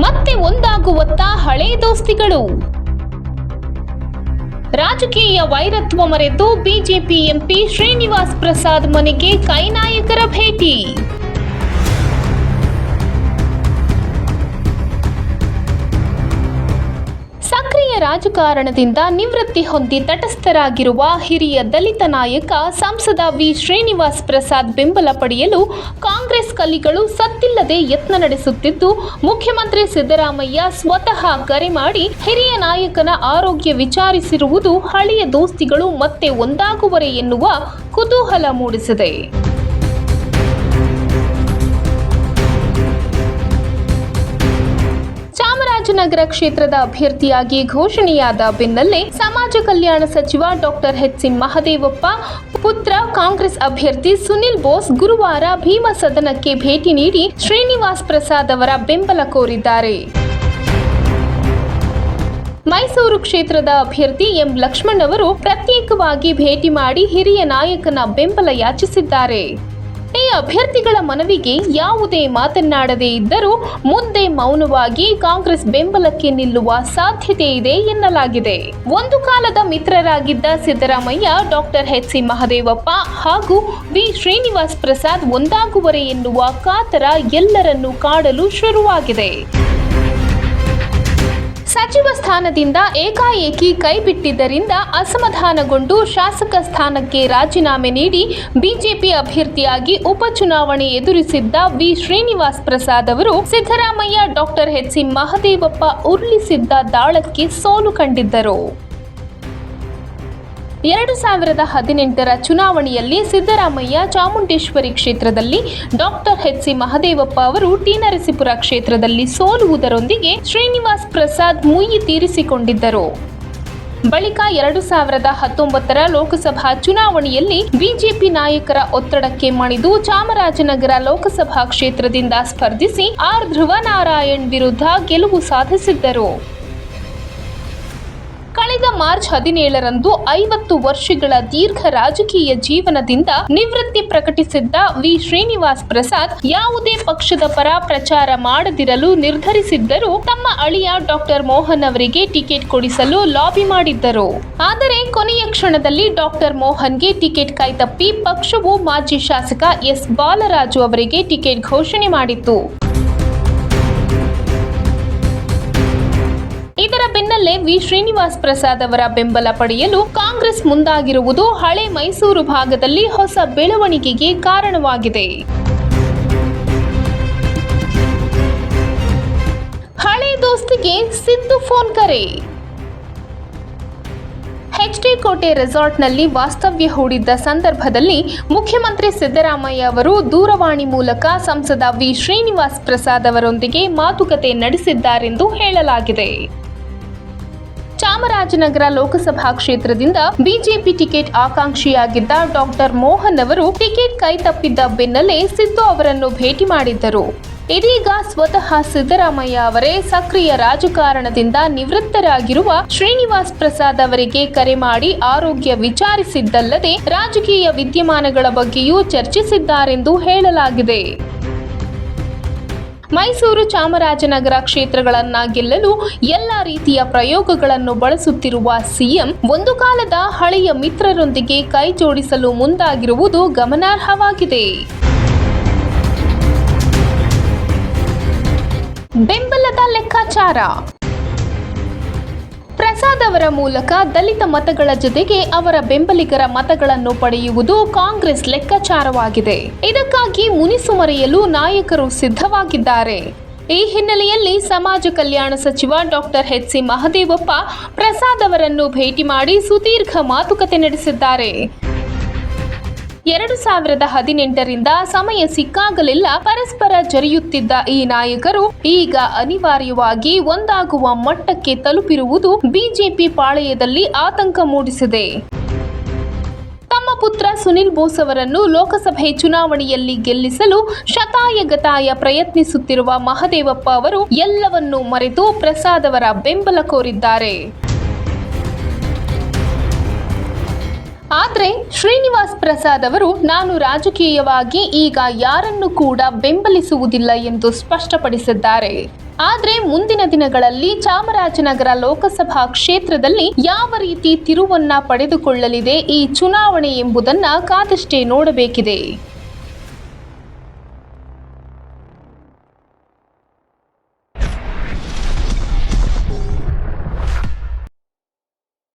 ಮತ್ತೆ ಒಂದಾಗುವತ್ತ ಹಳೆ ದೋಸ್ತಿಗಳು. ರಾಜಕೀಯ ವೈರತ್ವ ಮರೆತು ಬಿಜೆಪಿ ಎಂಪಿ ಶ್ರೀನಿವಾಸ್ ಪ್ರಸಾದ್ ಮನೆಗೆ ಕೈನಾಯಕರ ಭೇಟಿ. ರಾಜಕಾರಣದಿಂದ ನಿವೃತ್ತಿ ಹೊಂದಿ ತಟಸ್ಥರಾಗಿರುವ ಹಿರಿಯ ದಲಿತ ನಾಯಕ ಸಂಸದ ವಿ. ಶ್ರೀನಿವಾಸ್ ಪ್ರಸಾದ್ ಬೆಂಬಲ ಪಡೆಯಲು ಕಾಂಗ್ರೆಸ್ ಕಲಿಗಳು ಸತ್ತಿಲ್ಲದೆ ಯತ್ನ ನಡೆಸುತ್ತಿದ್ದು, ಮುಖ್ಯಮಂತ್ರಿ ಸಿದ್ದರಾಮಯ್ಯ ಸ್ವತಃ ಕರೆ ಮಾಡಿ ಹಿರಿಯ ನಾಯಕನ ಆರೋಗ್ಯ ವಿಚಾರಿಸಿರುವುದು ಹಳೆಯ ದೋಸ್ತಿಗಳು ಮತ್ತೆ ಒಂದಾಗುವರೆ ಎನ್ನುವ ಕುತೂಹಲ ಮೂಡಿಸಿದೆ. ಚಾಮರಾಜನಗರ ಕ್ಷೇತ್ರದ ಅಭ್ಯರ್ಥಿಯಾಗಿ ಘೋಷಣೆಯಾದ ಬೆನ್ನಲ್ಲೇ ಸಮಾಜ ಕಲ್ಯಾಣ ಸಚಿವ ಡಾಕ್ಟರ್ ಎಚ್ ಸಿ ಮಹದೇವಪ್ಪ, ಪುತ್ರ ಕಾಂಗ್ರೆಸ್ ಅಭ್ಯರ್ಥಿ ಸುನಿಲ್ ಬೋಸ್ ಗುರುವಾರ ಭೀಮ ಸದನಕ್ಕೆ ಭೇಟಿ ನೀಡಿ ಶ್ರೀನಿವಾಸ್ ಪ್ರಸಾದ್ ಅವರ ಬೆಂಬಲ ಕೋರಿದ್ದಾರೆ. ಮೈಸೂರು ಕ್ಷೇತ್ರದ ಅಭ್ಯರ್ಥಿ ಎಂ ಲಕ್ಷ್ಮಣ್ ಅವರು ಪ್ರತ್ಯೇಕವಾಗಿ ಭೇಟಿ ಮಾಡಿ ಹಿರಿಯ ನಾಯಕನ ಬೆಂಬಲ ಯಾಚಿಸಿದ್ದಾರೆ. ಈ ಅಭ್ಯರ್ಥಿಗಳ ಮನವಿಗೆ ಯಾವುದೇ ಮಾತನಾಡದೇ ಇದ್ದರೂ ಮುಂದೆ ಮೌನವಾಗಿ ಕಾಂಗ್ರೆಸ್ ಬೆಂಬಲಕ್ಕೆ ನಿಲ್ಲುವ ಸಾಧ್ಯತೆ ಇದೆ ಎನ್ನಲಾಗಿದೆ. ಒಂದು ಕಾಲದ ಮಿತ್ರರಾಗಿದ್ದ Siddaramaiah, doctor H C Mahadevappa ಹಾಗೂ ವಿ ಶ್ರೀನಿವಾಸ್ ಪ್ರಸಾದ್ ಒಂದಾಗುವರೆ ಎನ್ನುವ ಕಾತರ ಎಲ್ಲರನ್ನು ಕಾಡಲು ಶುರುವಾಗಿದೆ. ಸಚಿವ ಸ್ಥಾನದಿಂದ ಏಕಾಏಕಿ ಕೈಬಿಟ್ಟಿದ್ದರಿಂದ ಅಸಮಾಧಾನಗೊಂಡು ಶಾಸಕ ಸ್ಥಾನಕ್ಕೆ ರಾಜೀನಾಮೆ ನೀಡಿ ಬಿಜೆಪಿ ಅಭ್ಯರ್ಥಿಯಾಗಿ ಉಪಚುನಾವಣೆ ಎದುರಿಸಿದ್ದ ವಿ ಶ್ರೀನಿವಾಸ್ ಪ್ರಸಾದ್ ಅವರು Siddaramaiah doctor H C Mahadevappa ಉರುಳಿಸಿದ್ದ ದಾಳಕ್ಕೆ ಸೋಲು ಕಂಡಿದ್ದರು. ಎರಡು ಸಾವಿರದ ಹದಿನೆಂಟರ ಚುನಾವಣೆಯಲ್ಲಿ ಸಿದ್ದರಾಮಯ್ಯ ಚಾಮುಂಡೇಶ್ವರಿ ಕ್ಷೇತ್ರದಲ್ಲಿ ಡಾಕ್ಟರ್ ಎಚ್ ಸಿ ಮಹದೇವಪ್ಪ ಅವರು ಟಿ ನರಸೀಪುರ ಕ್ಷೇತ್ರದಲ್ಲಿ ಸೋಲುವುದರೊಂದಿಗೆ ಶ್ರೀನಿವಾಸ್ ಪ್ರಸಾದ್ ಮುಯ್ಯಿ ತೀರಿಸಿಕೊಂಡಿದ್ದರು. ಬಳಿಕ ಎರಡು ಸಾವಿರದ ಹತ್ತೊಂಬತ್ತರ ಲೋಕಸಭಾ ಚುನಾವಣೆಯಲ್ಲಿ ಬಿಜೆಪಿ ನಾಯಕರ ಒತ್ತಡಕ್ಕೆ ಮಣಿದು ಚಾಮರಾಜನಗರ ಲೋಕಸಭಾ ಕ್ಷೇತ್ರದಿಂದ ಸ್ಪರ್ಧಿಸಿ ಆರ್ ಧ್ರುವನಾರಾಯಣ್ ವಿರುದ್ಧ ಗೆಲುವು ಸಾಧಿಸಿದ್ದರು. ಕಳೆದ ಮಾರ್ಚ್ ಹದಿನೇಳರಂದು ಐವತ್ತು ವರ್ಷಗಳ ದೀರ್ಘ ರಾಜಕೀಯ ಜೀವನದಿಂದ ನಿವೃತ್ತಿ ಪ್ರಕಟಿಸಿದ್ದ ವಿ. ಶ್ರೀನಿವಾಸ್ ಪ್ರಸಾದ್ ಯಾವುದೇ ಪಕ್ಷದ ಪರ ಪ್ರಚಾರ ಮಾಡದಿರಲು ನಿರ್ಧರಿಸಿದ್ದರೂ ತಮ್ಮ ಅಳಿಯ ಡಾಕ್ಟರ್ ಮೋಹನ್ ಅವರಿಗೆ ಟಿಕೆಟ್ ಕೊಡಿಸಲು ಲಾಬಿ ಮಾಡಿದ್ದರು. ಆದರೆ ಕೊನೆಯ ಕ್ಷಣದಲ್ಲಿ ಡಾಕ್ಟರ್ ಮೋಹನ್ಗೆ ಟಿಕೆಟ್ ಕೈತಪ್ಪಿ ಪಕ್ಷವು ಮಾಜಿ ಶಾಸಕ ಎಸ್. ಬಾಲರಾಜು ಅವರಿಗೆ ಟಿಕೆಟ್ ಘೋಷಣೆ ಮಾಡಿತ್ತು. ಬೆನ್ನಲ್ಲೇ ವಿ. ಶ್ರೀನಿವಾಸ್ ಪ್ರಸಾದ್ ಅವರ ಬೆಂಬಲ ಪಡೆಯಲು ಕಾಂಗ್ರೆಸ್ ಮುಂದಾಗಿರುವುದು ಹಳೆ ಮೈಸೂರು ಭಾಗದಲ್ಲಿ ಹೊಸ ಬೆಳವಣಿಗೆಗೆ ಕಾರಣವಾಗಿದೆ. ಹಳೆ ದೋಸ್ತಿಗೆ ಸಿದ್ದು ಫೋನ್ ಕರೆ. ಕೋಟೆ ರೆಸಾರ್ಟ್ನಲ್ಲಿ ವಾಸ್ತವ್ಯ ಹೂಡಿದ್ದ ಸಂದರ್ಭದಲ್ಲಿ ಮುಖ್ಯಮಂತ್ರಿ ಸಿದ್ದರಾಮಯ್ಯ ಅವರು ದೂರವಾಣಿ ಮೂಲಕ ಸಂಸದ ವಿ. ಶ್ರೀನಿವಾಸ್ ಪ್ರಸಾದ್ ಅವರೊಂದಿಗೆ ಮಾತುಕತೆ ನಡೆಸಿದ್ದಾರೆಂದು ಹೇಳಲಾಗಿದೆ. ಚಾಮರಾಜನಗರ ಲೋಕಸಭಾ ಕ್ಷೇತ್ರದಿಂದ ಬಿಜೆಪಿ ಟಿಕೆಟ್ ಆಕಾಂಕ್ಷಿಯಾಗಿದ್ದ ಡಾಕ್ಟರ್ ಮೋಹನ್ ಅವರು ಟಿಕೆಟ್ ಕೈ ತಪ್ಪಿದ್ದ ಬೆನ್ನಲ್ಲೇ ಸಿದ್ದು ಅವರನ್ನು ಭೇಟಿ ಮಾಡಿದ್ದರು. ಇದೀಗ ಸ್ವತಃ ಸಿದ್ದರಾಮಯ್ಯ ಅವರೇ ಸಕ್ರಿಯ ರಾಜಕಾರಣದಿಂದ ನಿವೃತ್ತರಾಗಿರುವ ಶ್ರೀನಿವಾಸ್ ಪ್ರಸಾದ್ ಅವರಿಗೆ ಕರೆ ಮಾಡಿ ಆರೋಗ್ಯ ವಿಚಾರಿಸಿದ್ದಲ್ಲದೆ ರಾಜಕೀಯ ವಿದ್ಯಮಾನಗಳ ಬಗ್ಗೆಯೂ ಚರ್ಚಿಸಿದ್ದಾರೆಂದು ಹೇಳಲಾಗಿದೆ. ಮೈಸೂರು ಚಾಮರಾಜನಗರ ಕ್ಷೇತ್ರಗಳನ್ನ ಗೆಲ್ಲಲು ಎಲ್ಲ ರೀತಿಯ ಪ್ರಯೋಗಗಳನ್ನು ಬಳಸುತ್ತಿರುವ ಸಿಎಂ, ಒಂದು ಕಾಲದ ಹಳೆಯ ಮಿತ್ರರೊಂದಿಗೆ ಕೈ ಜೋಡಿಸಲು ಮುಂದಾಗಿರುವುದು ಗಮನಾರ್ಹವಾಗಿದೆ. ಬೆಂಬಲದ ಲೆಕ್ಕಾಚಾರ. ಪ್ರಸಾದ್ ಅವರ ಮೂಲಕ ದಲಿತ ಮತಗಳ ಜೊತೆಗೆ ಅವರ ಬೆಂಬಲಿಗರ ಮತಗಳನ್ನು ಪಡೆಯುವುದು ಕಾಂಗ್ರೆಸ್ ಲೆಕ್ಕಾಚಾರವಾಗಿದೆ. ಇದಕ್ಕಾಗಿ ಮುನಿಸು ಮರೆಯಲು ನಾಯಕರು ಸಿದ್ಧವಾಗಿದ್ದಾರೆ. ಈ ಹಿನ್ನೆಲೆಯಲ್ಲಿ ಸಮಾಜ ಕಲ್ಯಾಣ ಸಚಿವ doctor H C Mahadevappa Prasad ಅವರನ್ನು ಭೇಟಿ ಮಾಡಿ ಸುದೀರ್ಘ ಮಾತುಕತೆ ನಡೆಸಿದ್ದಾರೆ. ಎರಡು ಸಾವಿರದ ಹದಿನೆಂಟರಿಂದ ಸಮಯ ಸಿಕ್ಕಾಗಲೆಲ್ಲ ಪರಸ್ಪರ ಜರಿಯುತ್ತಿದ್ದ ಈ ನಾಯಕರು ಈಗ ಅನಿವಾರ್ಯವಾಗಿ ಒಂದಾಗುವ ಮಟ್ಟಕ್ಕೆ ತಲುಪಿರುವುದು ಬಿಜೆಪಿ ಪಾಳೆಯದಲ್ಲಿ ಆತಂಕ ಮೂಡಿಸಿದೆ. ತಮ್ಮ ಪುತ್ರ ಸುನಿಲ್ ಬೋಸ್ ಅವರನ್ನು ಲೋಕಸಭೆ ಚುನಾವಣೆಯಲ್ಲಿ ಗೆಲ್ಲಿಸಲು ಶತಾಯಗತಾಯ ಪ್ರಯತ್ನಿಸುತ್ತಿರುವ ಮಹದೇವಪ್ಪ ಅವರು ಎಲ್ಲವನ್ನೂ ಮರೆತು ಪ್ರಸಾದ್ ಅವರ ಬೆಂಬಲ ಕೋರಿದ್ದಾರೆ. ಆದರೆ ಶ್ರೀನಿವಾಸ್ ಪ್ರಸಾದ್ ಅವರು, ನಾನು ರಾಜಕೀಯವಾಗಿ ಈಗ ಯಾರನ್ನು ಕೂಡ ಬೆಂಬಲಿಸುವುದಿಲ್ಲ ಎಂದು ಸ್ಪಷ್ಟಪಡಿಸಿದ್ದಾರೆ. ಆದರೆ ಮುಂದಿನ ದಿನಗಳಲ್ಲಿ ಚಾಮರಾಜನಗರ ಲೋಕಸಭಾ ಕ್ಷೇತ್ರದಲ್ಲಿ ಯಾವ ರೀತಿ ತಿರುವನ್ನ ಪಡೆದುಕೊಳ್ಳಲಿದೆ ಈ ಚುನಾವಣೆ ಎಂಬುದನ್ನ ಕಾದಷ್ಟೇ ನೋಡಬೇಕಿದೆ.